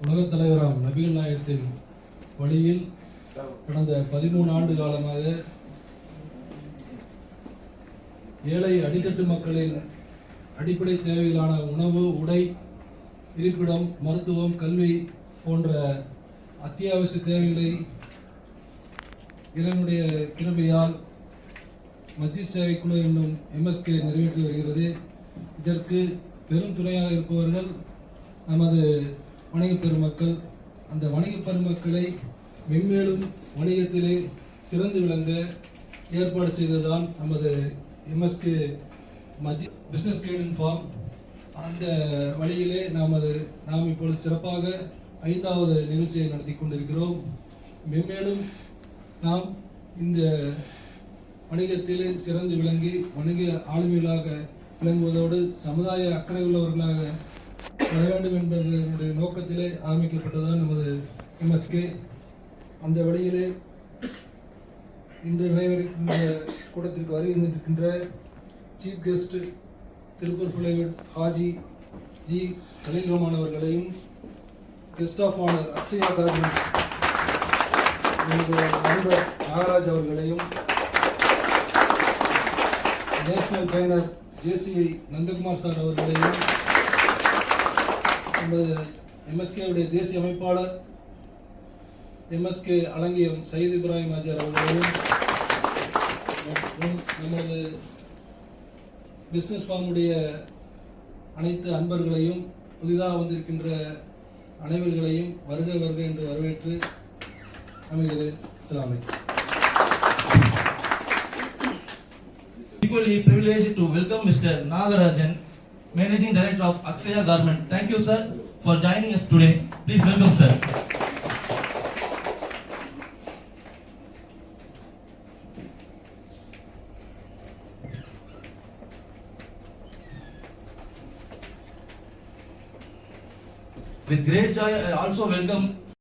உலகத் தலைவராம் நபிகள் நாயகத்தின் வழியில் கடந்த பதிமூணு ஆண்டு காலமாக ஏழை அடித்தட்டு மக்களின் அடிப்படை தேவைகளான உணவு உடை இருப்பிடம் மருத்துவம் கல்வி போன்ற அத்தியாவசிய தேவைகளை இறைவனுடைய கிருபையால் மத்திய சேவை குழு என்னும் எம்எஸ்கே நிறைவேற்றி வருகிறது. இதற்கு பெரும் துணையாக இருப்பவர்கள் நமது வணிக பெருமக்கள் அந்த வணிக பெருமக்களை மென்மேலும் வணிகத்திலே சிறந்து விளங்க ஏற்பாடு செய்ததுதான் நமது எம்எஸ்கே மஜி பிஸ்னஸ் கைடன் ஃபார்ம் அந்த வழியிலே நமது நாம் இப்பொழுது சிறப்பாக ஐந்தாவது நிகழ்ச்சியை நடத்தி கொண்டிருக்கிறோம். மென்மேலும் நாம் இந்த வணிகத்தில் சிறந்து விளங்கி வணிக ஆளுமைகளாக விளங்குவதோடு சமுதாய அக்கறை உள்ளவர்களாக வர வேண்டும் என்பதனுடைய நோக்கத்திலே ஆரம்பிக்கப்பட்டதான் நமது எம்எஸ்கே. அந்த வழியிலே இன்று நடைபெறுகின்ற கூட்டத்திற்கு வருகின்றிருக்கின்ற chief guest Tiruppur plywood Haji G Khaleel Rahman அவர்களையும் guest of honour Akshaya garments நண்பர் நாகராஜ் அவர்களையும் national trainer JCI Nandakumar sir அவர்களையும் நமது எம்எஸ்கேவுடைய தேசிய அமைப்பாளர் எம்எஸ்கே அலங்கியம் சயீத் இப்ராஹிம் ஆஜார் அவர்களையும் மற்றும் நமது பிஸ்னஸ் ஃபார்முடைய அனைத்து அன்பர்களையும் புதிதாக வந்திருக்கின்ற அனைவர்களையும் வருக வருக என்று வரவேற்று அமைகிறேன் இஸ்லாமை Equally privileged to welcome Mr. Nagarajan, Managing Director of Akshaya Garment. Thank you, sir, for joining us today. Please welcome, sir. With great joy, I also welcome